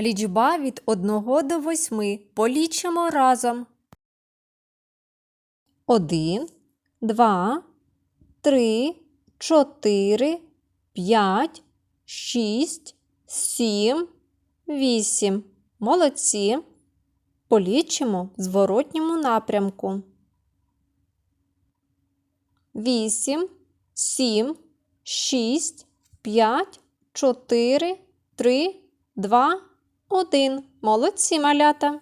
Лічба від 1 до 8 полічимо разом. 1, 2, 3, 4, 5, 6, 7, 8. Молодці. Полічимо в зворотньому напрямку. 8, 7, 6, 5, 4, 3, 2, 1. Молодці малята.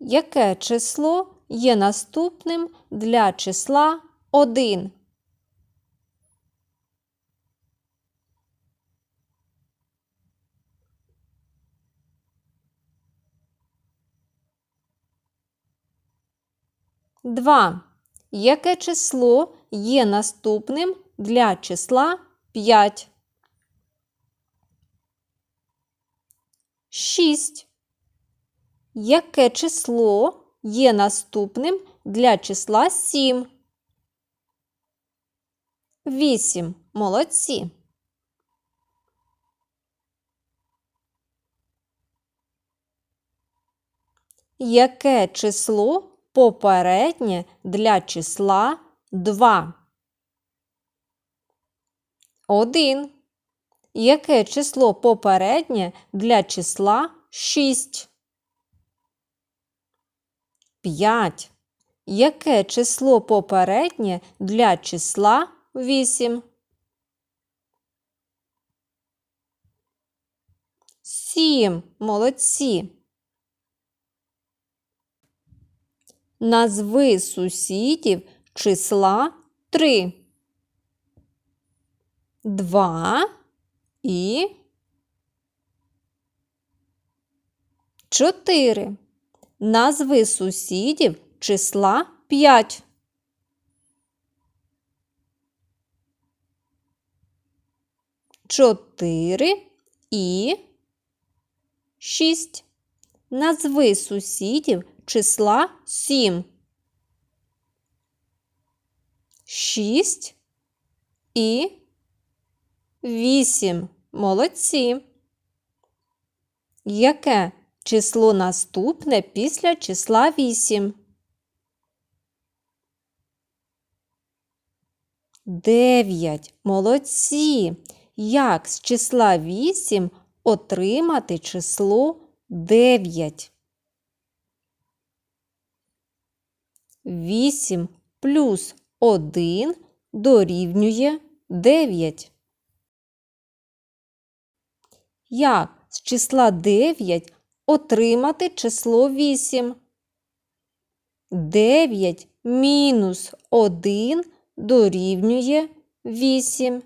Яке число є наступним для числа 1? Два. Яке число є наступним для числа 5? 6. Яке число є наступним для числа 7? 8. Молодці. Яке число попереднє для числа 2? 1. Яке число попереднє для числа 6? 5. Яке число попереднє для числа 8? 7. Молодці. Назви сусідів числа 3. 2 і 4. Назви сусідів числа 5. Чотири і шість. Назви сусідів числа 7. 6 і 8. Молодці. Яке число наступне після числа 8? 9. Молодці. Як з числа 8 отримати число 9? 8 плюс 1 дорівнює 9. Як з числа 9 отримати число 8? 9 мінус 1 дорівнює 8.